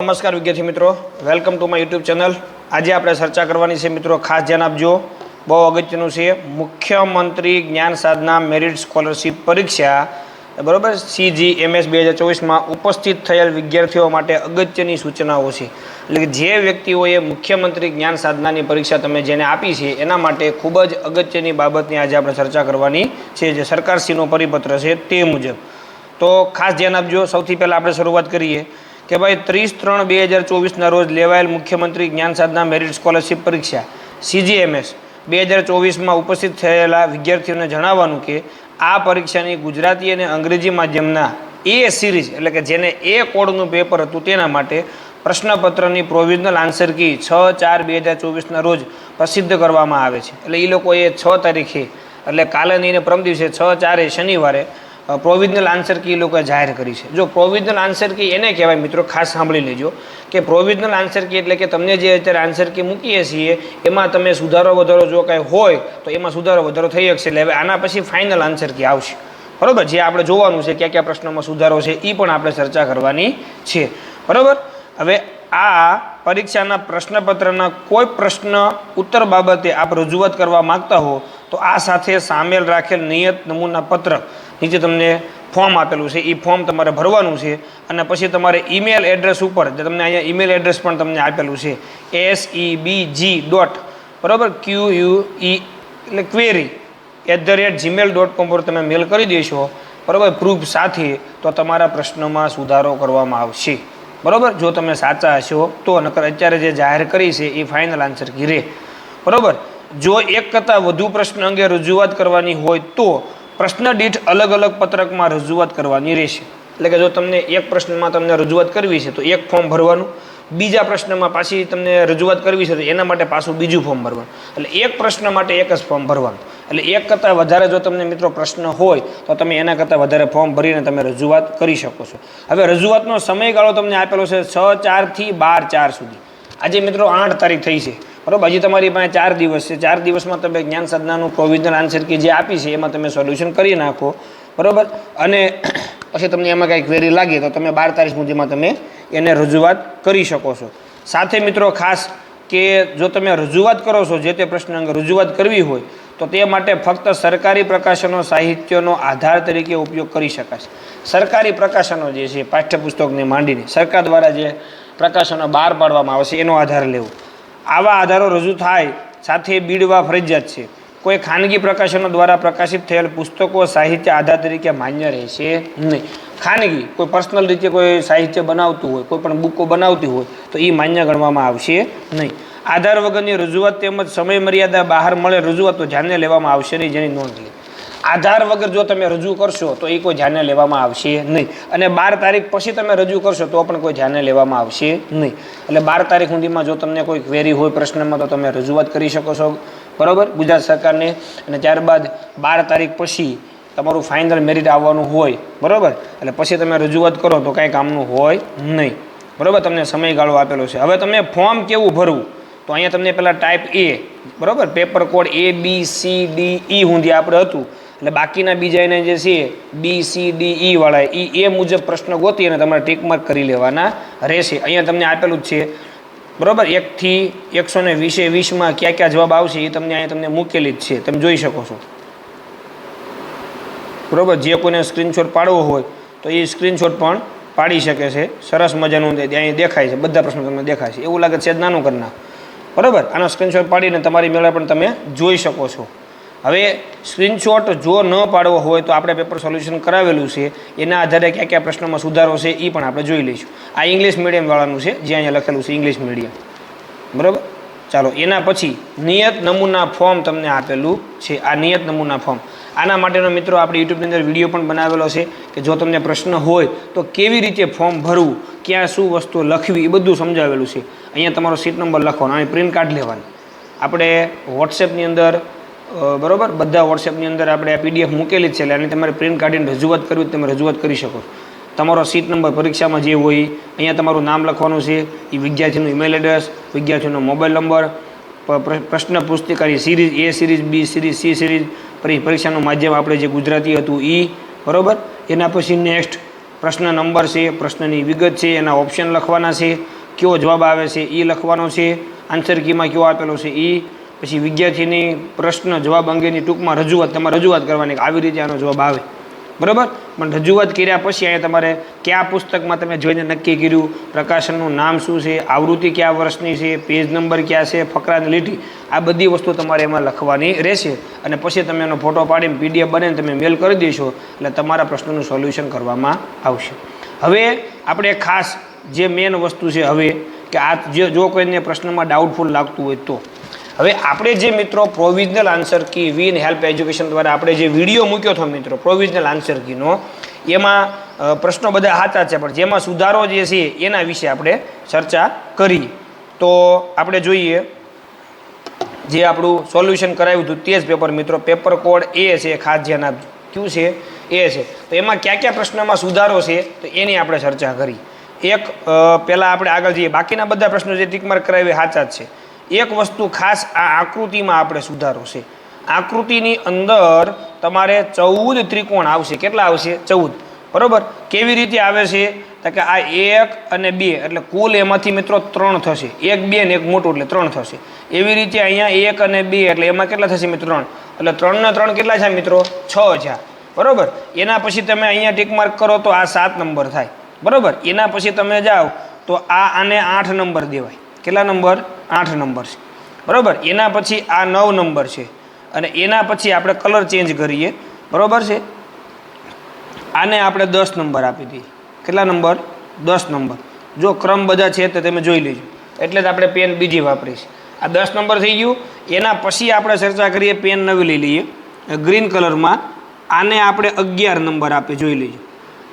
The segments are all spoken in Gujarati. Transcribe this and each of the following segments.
નમસ્કાર વિદ્યાર્થી મિત્રો. Welcome to my YouTube channel આજે આપણે ચર્ચા કરવાની છે મિત્રો ખાસ ધ્યાન આપજો. બહુ અગત્યનું છે, મુખ્યમંત્રી જ્ઞાન સાધના મેરિટ સ્કોલરશિપ પરીક્ષા, બરોબર? સીજી એમએસ બે હજાર ચોવીસમાં ઉપસ્થિત થયેલ વિદ્યાર્થીઓ માટે અગત્યની સૂચનાઓ છે. એટલે કે જે વ્યક્તિઓએ મુખ્યમંત્રી જ્ઞાન સાધનાની પરીક્ષા તમે જેને આપી છે, એના માટે ખૂબ જ અગત્યની બાબતની આજે આપણે ચર્ચા કરવાની છે, જે સરકારશ્રીનો પરિપત્ર છે તે મુજબ. તો ખાસ ધ્યાન આપજો. સૌથી પહેલાં આપણે શરૂઆત કરીએ. કે ભાઈ ત્રીસ ત્રણ બે હજાર ચોવીસના રોજ લેવાયેલ મુખ્યમંત્રી જ્ઞાન સાધના મેરિટ સ્કોલરશિપ પરીક્ષા, સીજીએમએસ, બે હજાર ચોવીસમાં ઉપસ્થિત થયેલા વિદ્યાર્થીઓને જણાવવાનું કે આ પરીક્ષાની ગુજરાતી અને અંગ્રેજી માધ્યમના એ સિરીઝ એટલે કે જેને એ કોડનું પેપર હતું તેના માટે પ્રશ્નપત્રની પ્રોવિઝનલ આન્સર કી છ ચાર બે હજાર ચોવીસના રોજ પ્રસિદ્ધ કરવામાં આવે છે. એટલે એ લોકોએ છ તારીખે, એટલે કાલે નહીં પરમ દિવસે છ ચારે શનિવારે પ્રોવિઝનલ આન્સર કી એ લોકોએ જાહેર કરી છે. જો પ્રોવિઝનલ આન્સર કી એને કહેવાય, મિત્રો, ખાસ સાંભળી લેજો, કે પ્રોવિઝનલ આન્સર કી એટલે કે તમને જે અત્યારે આન્સર કી મૂકીએ છીએ, એમાં તમે સુધારો વધારો જો કાંઈ હોય, તો એમાં સુધારો વધારો થઈ શકશે. એટલે હવે આના પછી ફાઇનલ આન્સર કી આવશે. બરાબર? જે આપણે જોવાનું છે કયા કયા પ્રશ્નોમાં સુધારો છે એ પણ આપણે ચર્ચા કરવાની છે. બરાબર? હવે આ પરીક્ષાના પ્રશ્નપત્રના કોઈ પ્રશ્ન ઉત્તર બાબતે આપ રજૂઆત કરવા માગતા હો, તો આ સાથે સામેલ રાખેલ નિયત નમૂના પત્રક નીચે તમને ફોર્મ આપેલું છે. એ ફોર્મ તમારે ભરવાનું છે અને પછી તમારે ઈમેલ એડ્રેસ ઉપર જે તમને અહીંયા ઈમેલ એડ્રેસ પણ તમને આપેલું છે. S E B G dot બરાબર? ક્યુ યુ ઈ એટલે query at the rate Gmail dot com પર તમે મેલ કરી દેશો, બરાબર? પ્રૂફ સાથે તો તમારા પ્રશ્નોમાં સુધારો કરવામાં આવશે. બરાબર? જો તમે સાચા હશો તો, નકર અત્યારે જે જાહેર કરી છે એ ફાઇનલ આન્સર ઘીરે બરાબર? જો એક કરતાં વધુ પ્રશ્ન અંગે રજૂઆત કરવાની હોય તો પ્રશ્ન દીઠ અલગ અલગ પત્રકમાં રજૂઆત કરવાની રહેશે. એટલે કે જો તમને એક પ્રશ્નમાં તમને રજૂઆત કરવી છે તો એક ફોર્મ ભરવાનું. બીજા પ્રશ્નમાં પાછી તમને રજૂઆત કરવી છે તો એના માટે પાછું બીજું ફોર્મ ભરવાનું. એટલે એક પ્રશ્ન માટે એક જ ફોર્મ ભરવાનું. એટલે એક કરતાં વધારે જો તમને મિત્રો પ્રશ્ન હોય તો તમે એના કરતાં વધારે ફોર્મ ભરીને તમે રજૂઆત કરી શકો છો. હવે રજૂઆતનો સમયગાળો તમને આપેલો છે છ ચારથી બાર ચાર સુધી. આજે મિત્રો આઠ તારીખ થઈ છે. બરાબર, હજી તમારી પાસે ચાર દિવસ છે. ચાર દિવસમાં તમે જ્ઞાન સાધનાનું પ્રોવિઝનલ આન્સર કે જે આપી છે, એમાં તમે સોલ્યુશન કરી નાખો. બરાબર? અને પછી તમને એમાં કાંઈ ક્વેરી લાગે તો તમે બાર તારીખ સુધીમાં તમે એને રજૂઆત કરી શકો છો. સાથે મિત્રો, ખાસ કે જો તમે રજૂઆત કરો છો, જે તે પ્રશ્ન અંગે રજૂઆત કરવી હોય, તો તે માટે ફક્ત સરકારી પ્રકાશનો, સાહિત્યનો આધાર તરીકે ઉપયોગ કરી શકાશે સરકારી પ્રકાશનો જે છે, પાઠ્યપુસ્તકને માંડીને સરકાર દ્વારા જે પ્રકાશનો બહાર પાડવામાં આવે છે, એનો આધાર લેવો. આવા આધારો રજૂ થાય, સાથે બીડવા ફરજિયાત છે. કોઈ ખાનગી પ્રકાશનો દ્વારા પ્રકાશિત થયેલ પુસ્તકો સાહિત્ય આધાર તરીકે માન્ય રહેશે નહીં. ખાનગી, કોઈ પર્સનલ રીતે કોઈ સાહિત્ય બનાવતું હોય, કોઈ પણ બુકો બનાવતી હોય, તો એ માન્ય ગણવામાં આવશે નહીં. આધાર વગરની રજૂઆત તેમજ સમય મર્યાદા બહાર મળે રજૂઆતો ધ્યાને લેવામાં આવશે નહીં, જેની નોંધ લે. આધાર વગર જો તમે રજૂ કરશો તો એ કોઈ ધ્યાને લેવામાં આવશે નહીં. અને બાર તારીખ પછી તમે રજૂ કરશો તો પણ કોઈ ધ્યાને લેવામાં આવશે નહીં. એટલે બાર તારીખ સુધીમાં જો તમને કોઈ ક્વેરી હોય પ્રશ્નમાં તો તમે રજૂઆત કરી શકો છો. બરાબર? ગુજરાત સરકારને. અને ત્યારબાદ બાર તારીખ પછી તમારું ફાઇનલ મેરિટ આવવાનું હોય. બરાબર? એટલે પછી તમે રજૂઆત કરો તો કાંઈ કામનું હોય નહીં. બરાબર? તમને સમયગાળો આપેલો છે. હવે તમે ફોર્મ કેવું ભરવું? તો અહીંયા તમને પહેલાં ટાઈપ એ બરાબર? Paper code A B C D E સુધી આપણે હતું. એટલે બાકીના બીજા એને જે છે બી સી ડી ઈ વાળા એ એ મુજબ પ્રશ્ન ગોતી અને તમારે ટીક માર્ક કરી લેવાના રહેશે. અહીંયા તમને આપેલું જ છે. બરાબર? એકથી એકસો ને વીસે, વીસમાં ક્યાં ક્યાં જવાબ આવશે એ તમને અહીંયા તમને મૂકેલી જ છે. તમે જોઈ શકો છો. બરાબર? જે કોઈને સ્ક્રીનશોટ પાડવો હોય તો એ સ્ક્રીનશોટ પણ પાડી શકે છે. સરસ મજાનું ત્યાં દેખાય છે. બધા પ્રશ્નો તમને દેખાય છે. એવું લાગે છે નાનું કરના બરાબર? આનો સ્ક્રીનશોટ પાડીને તમારી મેળા પણ તમે જોઈ શકો છો. હવે સ્ક્રીનશોટ જો ન પાડવો હોય તો આપણે પેપર સોલ્યુશન કરાવેલું છે. એના આધારે કયા કયા પ્રશ્નોમાં સુધારો છે એ પણ આપણે જોઈ લઈશું. આ ઇંગ્લિશ મીડિયમવાળાનું છે, જે અહીંયા લખેલું છે ઇંગ્લિશ મીડિયમ બરાબર? ચાલો, એના પછી નિયત નમૂના ફોર્મ તમને આપેલું છે. આ નિયત નમૂના ફોર્મ આના માટેનો મિત્રો આપણે યુટ્યુબની અંદર વીડિયો પણ બનાવેલો છે કે જો તમને પ્રશ્ન હોય તો કેવી રીતે ફોર્મ ભરવું, ક્યાં શું વસ્તુ લખવી, એ બધું સમજાવેલું છે. અહીંયા તમારો સીટ નંબર લખવાનો અને પ્રિન્ટ કાર્ડ લેવાની. આપણે વોટ્સએપની અંદર બરાબર? બધા વોટ્સએપની અંદર આપણે આ પીડીએફ મૂકેલી જ છે, એટલે આની તમારે પ્રિન્ટ કાઢીને રજૂઆત કરવી તમે રજૂઆત કરી શકો. તમારો સીટ નંબર પરીક્ષામાં જે હોય, અહીંયા તમારું નામ લખવાનું છે, એ વિદ્યાર્થીનું ઈમેલ એડ્રેસ વિદ્યાર્થીનો મોબાઈલ નંબર પ્રશ્ન પુસ્તિકાની series A series B series C series પરીક્ષાનું માધ્યમ આપણે જે ગુજરાતી હતું એ બરાબર? એના પછી નેક્સ્ટ પ્રશ્ન નંબર છે, પ્રશ્નની વિગત છે, એના ઓપ્શન લખવાના છે, કયો જવાબ આવે છે એ લખવાનો છે આન્સર કીમાં કયો આપેલો છે એ પછી વિદ્યાર્થીની પ્રશ્ન જવાબ અંગેની ટૂંકમાં રજૂઆત તમારે રજૂઆત કરવાની કે આવી રીતે આનો જવાબ આવે. બરાબર? પણ રજૂઆત કર્યા પછી અહીંયા તમારે કયા પુસ્તકમાં તમે જોઈને નક્કી કર્યું? પ્રકાશનનું નામ શું છે? આવૃત્તિ કયા વર્ષની છે? પેજ નંબર ક્યાં છે? ફકરાની લીટી? આ બધી વસ્તુ તમારે એમાં લખવાની રહેશે. અને પછી તમે એનો ફોટો પાડીને પીડીએફ બને તમે મેલ કરી દેશો. એટલે તમારા પ્રશ્નનું સોલ્યુશન કરવામાં આવશે. હવે આપણે ખાસ જે મેન વસ્તુ છે હવે, કે આ જે જો કોઈને પ્રશ્નમાં ડાઉટફુલ લાગતું હોય તો. હવે આપણે જે મિત્રો provisional answer key Win Help Education દ્વારા આપણે જે વીડિયો મૂક્યો હતો મિત્રો પ્રોવિઝનલ આન્સર કીનો એમાં પ્રશ્નો બધા સાચા છે, પણ જેમાં સુધારો જે છે એના વિશે આપણે ચર્ચા કરી. તો આપણે જોઈએ, જે આપણું સોલ્યુશન કરાવ્યું હતું તે જ પેપર મિત્રો પેપર કોડ એ છે ખાસ ધ્યાન કયું છે એ છે. તો એમાં કયા કયા પ્રશ્નમાં સુધારો છે, તો એની આપણે ચર્ચા કરી. એક પહેલાં આપણે આગળ જઈએ. બાકીના બધા પ્રશ્નો જે ટીકમાર્ક કરાવી સાચા જ છે. એક વસ્તુ ખાસ આ આકૃતિમાં આપણે સુધારો છે. આકૃતિની અંદર તમારે ચૌદ ત્રિકોણ આવશે. કેટલા આવશે? ચૌદ. બરાબર? કેવી રીતે આવે છે? તો કે આ એક અને બે, એટલે કુલ એમાંથી મિત્રો ત્રણ થશે. એક, બે ને એક મોટું, એટલે ત્રણ થશે. એવી રીતે અહીંયા એક અને બે, એટલે એમાં કેટલા થશે મિત્રો? ત્રણ. એટલે ત્રણના ત્રણ કેટલા છે મિત્રો? છ છે બરાબર? એના પછી તમે અહીંયા ટીક માર્ક કરો તો આ સાત નંબર થાય. બરાબર? એના પછી તમે જાઓ તો આ આને આઠ નંબર દેવાય. કેટલા નંબર? આઠ નંબર છે. બરાબર? એના પછી આ નવ નંબર છે. અને એના પછી આપણે કલર ચેન્જ કરીએ. બરાબર છે? આને આપણે દસ નંબર આપી દઈએ. કેટલા નંબર? દસ નંબર. જો ક્રમ બધા છે તો તમે જોઈ લેજો. એટલે જ આપણે પેન બીજી વાપરીશ. આ દસ નંબર થઈ ગયું. એના પછી આપણે ચર્ચા કરીએ, પેન નવી લઈ લઈએ. ગ્રીન કલરમાં આને આપણે અગિયાર નંબર આપી જોઈ લેજો.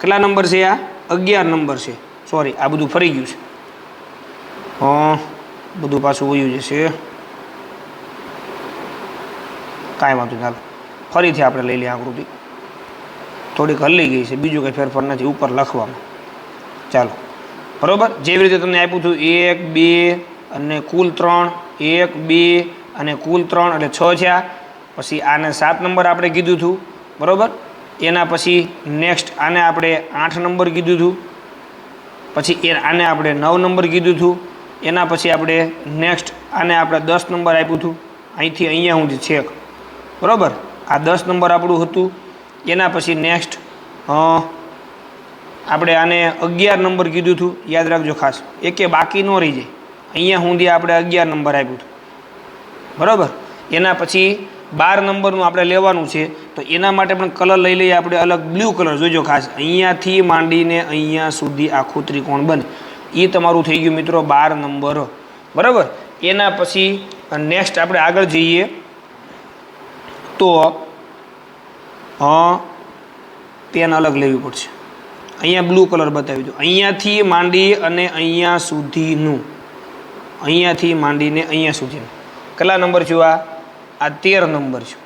કેટલા નંબર છે આ? અગિયાર નંબર છે. સોરી આ બધું ફરી ગયું છે. બધું પાછું વયું જશે. કાંઈ વાંધો ચાલો ફરીથી આપણે લઈ લઈએ આકૃતિ. થોડીક હલી ગઈ છે, બીજું કંઈ ફેરફાર નથી, ઉપર લખવામાં. ચાલો. બરોબર? જેવી રીતે તમને આપ્યું હતું, એક, બે અને કુલ ત્રણ, એક, બે અને કુલ ત્રણ એટલે છ થયા. પછી આને સાત નંબર આપણે કીધું હતું, બરોબર? એના પછી નેક્સ્ટ આને આપણે આઠ નંબર કીધું હતું. પછી એ આને આપણે નવ નંબર કીધું હતું. એના પછી આપણે નેક્સ્ટ આને આપણે દસ નંબર આપ્યું હતું. અહીંથી અહીંયા સુધી છેક. બરાબર? આ દસ નંબર આપણું હતું. એના પછી નેક્સ્ટ આપણે આને અગિયાર નંબર કીધું હતું. યાદ રાખજો ખાસ. એકે બાકી ન રહી જાય. અહીંયા સુધી આપણે અગિયાર નંબર આપ્યું હતું. બરાબર? એના પછી બાર નંબરનું આપણે લેવાનું છે. તો એના માટે પણ કલર લઈ લઈએ આપણે અલગ. બ્લુ કલર જોજો ખાસ. અહીંયાથી માંડીને અહીંયા સુધી આખું ત્રિકોણ બને એ તમારું થઈ ગયું મિત્રો બાર નંબર. બરાબર? એના પછી નેક્સ્ટ આપણે આગળ જઈએ. તો પેન અલગ લેવી પડશે. અહીંયા બ્લુ કલર બતાવી દો અહીંયાથી માંડી અને અહીંયા સુધીનું. અહીંયાથી માંડીને અહીંયા સુધીનું. કેટલા નંબર છું આ? આ તેર નંબર છે.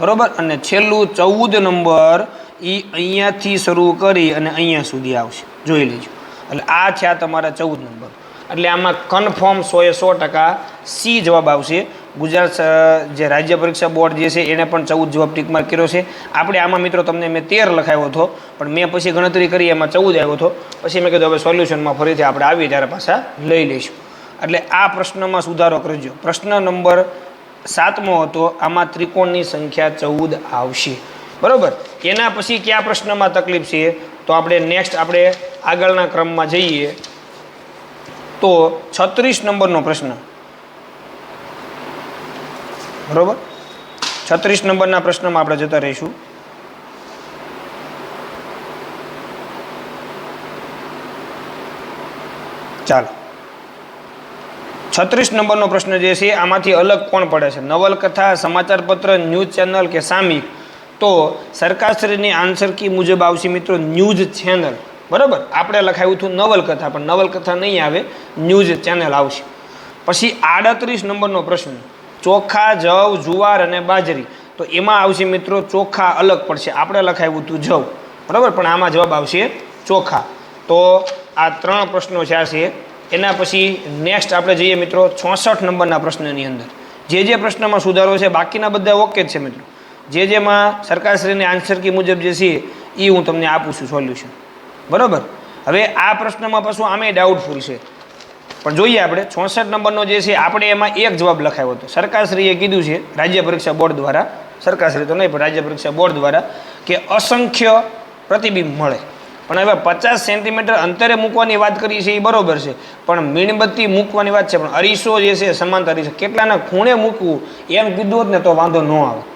બરાબર? અને છેલ્લું ચૌદ નંબર એ અહીંયાથી શરૂ કરી અને અહીંયા સુધી આવશે. જોઈ લેજો. એટલે આ છે આ તમારા ચૌદ નંબર. એટલે આમાં કન્ફર્મ સોએ સો ટકા સી જવાબ આવશે. ગુજરાત જે રાજ્ય પરીક્ષા બોર્ડ જે છે એણે પણ ચૌદ જવાબ ટીકમાર્ક કર્યો છે. આપણે આમાં મિત્રો તમને મેં તેર લખાવ્યો હતો, પણ મેં પછી ગણતરી કરી, એમાં ચૌદ આવ્યો હતો. પછી મેં કીધું, હવે સોલ્યુશનમાં ફરીથી આપણે આવીએ ત્યારે પાછા લઈ લઈશું. એટલે આ પ્રશ્નમાં સુધારો કરજો. પ્રશ્ન નંબર સાતમો હતો, આમાં ત્રિકોણની સંખ્યા ચૌદ આવશે. બરાબર? એના પછી કયા પ્રશ્નમાં તકલીફ છે? તો આપણે નેક્સ્ટ આપણે આગળના ક્રમમાં જઈએ તો છત્રીસ નંબરનો પ્રશ્ન. બરોબર? છત્રીસ નંબરના પ્રશ્નમાં આપણે જતા રહીશું. ચાલો. છત્રીસ નંબરનો પ્રશ્ન જે છે, આમાંથી અલગ કોણ પડે છે? નવલકથા, સમાચારપત્ર, ન્યૂઝ ચેનલ કે સામયિક તો સરકારશ્રીની આન્સર કી મુજબ આવશે મિત્રો ન્યૂઝ ચેનલ. બરાબર? આપણે લખાયું હતું નવલકથા, પણ નવલકથા નહીં આવે, ન્યૂઝ ચેનલ આવશે. પછી આડત્રીસ નંબરનો પ્રશ્ન. ચોખા, જવ, જુવાર અને બાજરી. તો એમાં આવશે મિત્રો ચોખા અલગ પડશે. આપણે લખાયું હતું જવ. બરાબર? પણ આમાં જવાબ આવશે ચોખા. તો આ ત્રણ પ્રશ્નો છે, આ છે. એના પછી નેક્સ્ટ આપણે જઈએ મિત્રો ચોસઠ નંબરના પ્રશ્નની અંદર. જે જે પ્રશ્નમાં સુધારો છે, બાકીના બધા ઓકે જ છે મિત્રો. જે જેમાં સરકારશ્રીની આન્સર કી મુજબ જે છે એ હું તમને આપું છું સોલ્યુશન બરાબર? હવે આ પ્રશ્નમાં પાછું આમે ડાઉટફુલ છે. પણ જોઈએ આપણે ચોસઠ નંબરનો જે છે, આપણે એમાં એક જવાબ લખાયો હતો. સરકારશ્રીએ કીધું છે, રાજ્ય પરીક્ષા બોર્ડ દ્વારા, સરકારશ્રી તો નહીં, પણ રાજ્ય પરીક્ષા બોર્ડ દ્વારા, કે અસંખ્ય પ્રતિબિંબ મળે. પણ હવે પચાસ સેન્ટીમીટર અંતરે મૂકવાની વાત કરી છે એ બરોબર છે. પણ મીણબત્તી મૂકવાની વાત છે, પણ અરીસો જે છે સમાંતર અરીસો કેટલાના ખૂણે મૂકવું, એમ કીધું હોત ને તો વાંધો ન આવે.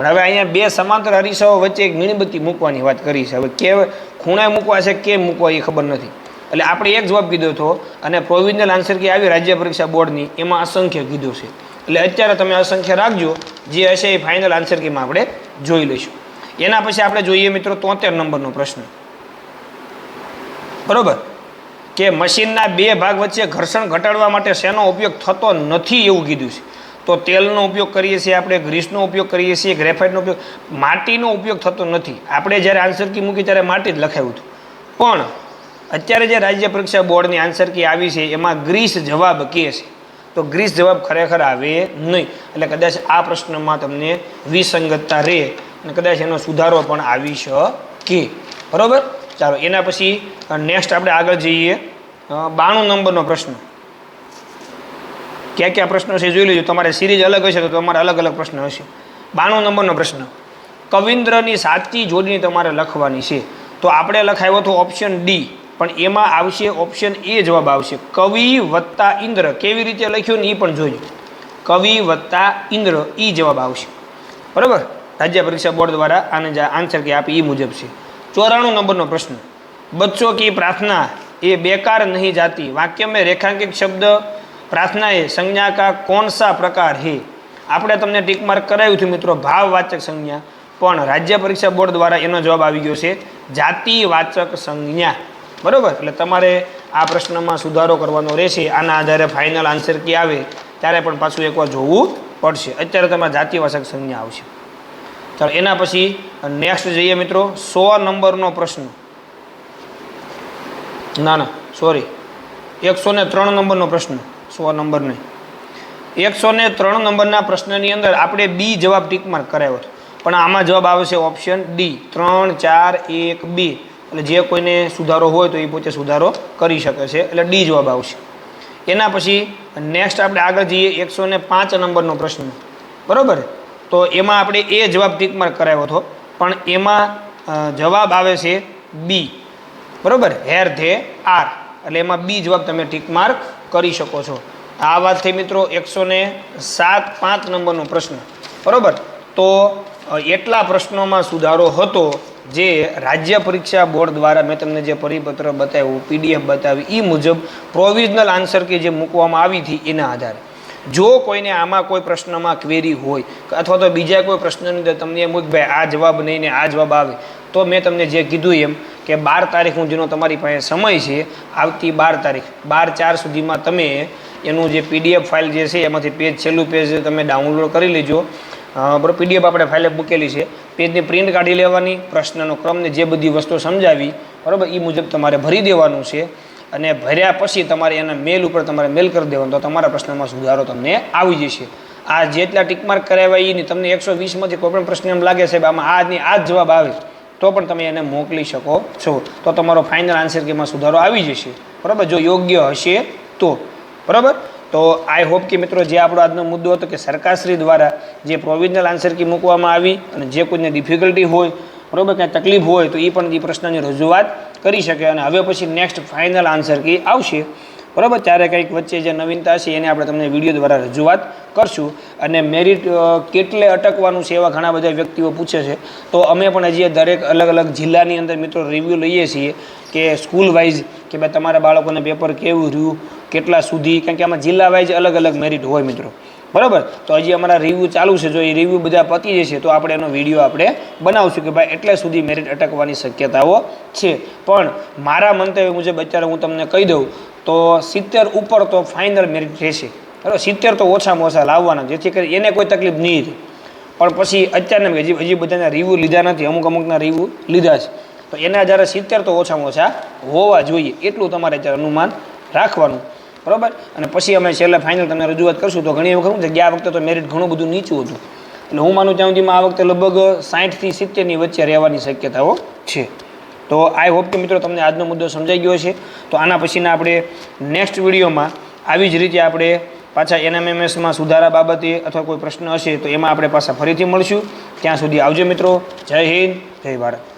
પણ હવે અહીંયા બે સમાંતર હરીસાઓ વચ્ચે એક મીણબત્તી મૂકવાની વાત કરી છે. હવે કે ખૂણે મૂકવા છે, કેમ મૂકવા એ ખબર નથી. એટલે આપણે એક જવાબ કીધો હતો અને પ્રોવિઝનલ આન્સર કે આવી રાજ્ય પરીક્ષા બોર્ડની એમાં અસંખ્ય કીધું છે. એટલે અત્યારે તમે અસંખ્ય રાખજો, જે હશે એ ફાઇનલ આન્સર કીમાં આપણે જોઈ લઈશું. એના પછી આપણે જોઈએ મિત્રો તોતેર નંબરનો પ્રશ્ન. બરોબર? કે મશીનના બે ભાગ વચ્ચે ઘર્ષણ ઘટાડવા માટે શેનો ઉપયોગ થતો નથી એવું કીધું છે. તો તેલનો ઉપયોગ કરીએ છીએ આપણે, ગ્રીસનો ઉપયોગ કરીએ છીએ, ગ્રેફાઇટનો ઉપયોગ. માટીનો ઉપયોગ થતો નથી. આપણે જ્યારે આન્સર કી મૂકી ત્યારે માટી જ લખાયું હતું. પણ અત્યારે જે રાજ્ય પરીક્ષા બોર્ડની આન્સર કી આવી છે, એમાં ગ્રીસ જવાબ કે છે? તો ગ્રીસ જવાબ ખરેખર આવે નહીં. એટલે કદાચ આ પ્રશ્નમાં તમને વિસંગતતા રહે અને કદાચ એનો સુધારો પણ આવી શકે. બરાબર? ચાલો, એના પછી નેક્સ્ટ આપણે આગળ જઈએ. બાણું નંબરનો પ્રશ્ન. કયા કયા પ્રશ્નો છે જોઈ લેજો. તમારે સિરીઝ અલગ હશે તો તમારે અલગ અલગ પ્રશ્ન હશે. બાણું નંબરનો પ્રશ્ન. કવિન્દ્રની સાચી જોડણી તમારે લખવાની છે. તો આપણે લખાયો હતો ઓપ્શન ડી પણ એમાં આવશે ઓપ્શન એ જવાબ આવશે. કવિ વત્તા ઇન્દ્ર. કેવી રીતે લખ્યું ને એ પણ જોજો. કવિ વત્તા ઇન્દ્ર. એ જવાબ આવશે. બરાબર? રાજ્ય પરીક્ષા બોર્ડ દ્વારા આને આન્સર કે આપે એ મુજબ છે. ચોરાણું નંબરનો પ્રશ્ન. બચ્ચો કી પ્રાર્થના એ બેકાર નહીં જાતી. વાક્ય મેં રેખાંકિત શબ્દ પ્રાર્થના એ, સંજ્ઞા કા કોણ સા પ્રકાર હે? આપણે તમને ટીક માર્ક કરાવ્યું હતું મિત્રો, ભાવવાચક સંજ્ઞા. પણ રાજ્ય પરીક્ષા બોર્ડ દ્વારા એનો જવાબ આવી ગયો છે જાતિવાચક સંજ્ઞા. બરાબર? એટલે તમારે આ પ્રશ્નમાં સુધારો કરવાનો રહેશે. આના આધારે ફાઇનલ આન્સર કે આવે, ત્યારે પણ પાછું એકવાર જોવું પડશે. અત્યારે તમારે જાતિવાચક સંજ્ઞા આવશે. ચાલો, એના પછી નેક્સ્ટ જઈએ મિત્રો, સો નંબરનો પ્રશ્ન. ના ના સોરી એકસો ને ત્રણ નંબરનો પ્રશ્ન. સો નંબર નહીં એકસો ને ત્રણ નંબરના પ્રશ્નની અંદર આપણે બી જવાબ ટીક માર્ક કરાયો હતો પણ આમાં જવાબ આવશે ઓપ્શન ડી. ત્રણ, ચાર, એક, બે. એટલે જે કોઈને સુધારો હોય તો એ પોતે સુધારો કરી શકે છે. એટલે ડી જવાબ આવશે. એના પછી નેક્સ્ટ આપણે આગળ જઈએ એકસો ને પાંચ નંબરનો પ્રશ્ન. બરાબર? તો એમાં આપણે એ જવાબ ટીક માર્ક કરાયો હતો. પણ એમાં જવાબ આવે છે બી. બરાબર? Here they are. એટલે એમાં બી જવાબ તમે ટીક માર્ક કરી શકો છો. આ વાત થઈ મિત્રો એકસો ને સાત પાંચ નંબરનો પ્રશ્ન. બરાબર? તો એટલા પ્રશ્નોમાં સુધારો હતો જે રાજ્ય પરીક્ષા બોર્ડ દ્વારા મેં તમને જે પરિપત્ર બતાવ્યું, પીડીએફ બતાવી એ મુજબ પ્રોવિઝનલ આન્સર કે જે મૂકવામાં આવી હતી એના આધારે. જો કોઈને આમાં કોઈ પ્રશ્નમાં ક્વેરી હોય અથવા તો બીજા કોઈ પ્રશ્નની અંદર તમને એમ હોય કે ભાઈ આ જવાબ નહીં ને આ જવાબ આવે, તો મેં તમને જે કીધું એમ કે બાર તારીખ સુધીનો તમારી પાસે સમય છે, આવતી બાર તારીખ, બાર ચાર સુધીમાં તમે એનું જે પીડીએફ ફાઇલ જે છે, એમાંથી પેજ, છેલ્લું પેજ તમે ડાઉનલોડ કરી લેજો. બરાબર પીડીએફ આપણે ફાઇલે મૂકેલી છે. પેજની પ્રિન્ટ કાઢી લેવાની, પ્રશ્નનો ક્રમને જે બધી વસ્તુ સમજાવી, બરાબર એ મુજબ તમારે ભરી દેવાનું છે. અને ભર્યા પછી તમારે એના મેલ ઉપર તમારે મેલ કરી દેવાનો, તો તમારા પ્રશ્નમાં સુધારો તમને આવી જશે. આ જેટલા ટીકમાર્ક કરાવ્યા એની તમને એકસો વીસમાંથી કોઈ પણ પ્રશ્ન એમ લાગે સાહેબ, આમાં આજની આ જ જવાબ આવે. તો પણ તમે એને મોકલી શકો છો. તો તમારો ફાઇનલ આન્સર કે એમાં સુધારો આવી જશે. બરાબર? જો યોગ્ય હશે તો. બરાબર? તો આઈ હોપ કે મિત્રો જે આપણો આજનો મુદ્દો હતો કે સરકારશ્રી દ્વારા જે પ્રોવિઝનલ આન્સર કી મૂકવામાં આવી અને જે કોઈને ડિફિકલ્ટી હોય, બરાબર? કાંઈ તકલીફ હોય તો એ પણ એ પ્રશ્નની રજૂઆત કરી શકે અને હવે પછી નેક્સ્ટ ફાઇનલ આન્સર કી આવશે. બરાબર? ત્યારે કંઈક વચ્ચે જે નવીનતા છે એને આપણે તમને વીડિયો દ્વારા રજૂઆત કરશું. અને મેરિટ કેટલે અટકવાનું છે એવા ઘણા બધા વ્યક્તિઓ પૂછે છે. તો અમે પણ હજી દરેક અલગ અલગ જિલ્લાની અંદર મિત્રો રિવ્યૂ લઈએ છીએ કે સ્કૂલ વાઇઝ કે ભાઈ તમારા બાળકોને પેપર કેવું રહ્યું, કેટલા સુધી? કારણ કે આમાં જિલ્લા વાઇઝ અલગ અલગ મેરિટ હોય મિત્રો. બરાબર? તો હજી અમારા રિવ્યૂ ચાલુ છે. જો એ રિવ્યૂ બધા પતી જશે તો આપણે એનો વીડિયો આપણે બનાવશું કે ભાઈ એટલે સુધી મેરિટ અટકવાની શક્યતાઓ છે. પણ મારા મંતવ્ય મુજબ અત્યારે હું તમને કહી દઉં તો સિત્તેર ઉપર તો ફાઇનલ મેરિટ રહેશે. બરાબર? સિત્તેર તો ઓછામાં ઓછા લાવવાના, જેથી કરી એને કોઈ તકલીફ નહીં રહે પણ પછી અત્યારના હજી હજી બધાના રિવ્યૂ લીધા નથી, અમુક અમુકના રિવ્યૂ લીધા છે. તો એના જ્યારે સિત્તેર તો ઓછામાં ઓછા હોવા જોઈએ, એટલું તમારે અત્યારે અનુમાન રાખવાનું. બરાબર? અને પછી અમે છેલ્લે ફાઇનલ તમને રજૂઆત કરશું, તો ઘણી વખત છે ગયા વખતે તો મેરિટ ઘણું બધું નીચું હતું. એટલે હું માનું ત્યાં સુધીમાં આ વખતે લગભગ સાઠથી સિત્તેરની વચ્ચે રહેવાની શક્યતાઓ છે. તો આઈ હોપ કે મિત્રો તમને આજનો મુદ્દો સમજાઈ ગયો છે તો આના પછીના આપણે નેક્સ્ટ વિડીયોમાં આવી જ રીતે આપણે પાછા એનએમએમએસમાં સુધારા બાબતે અથવા કોઈ પ્રશ્ન હશે તો એમાં આપણે પાછા ફરીથી મળશું. ત્યાં સુધી આવજો મિત્રો. જય હિન્દ, જય ભારત.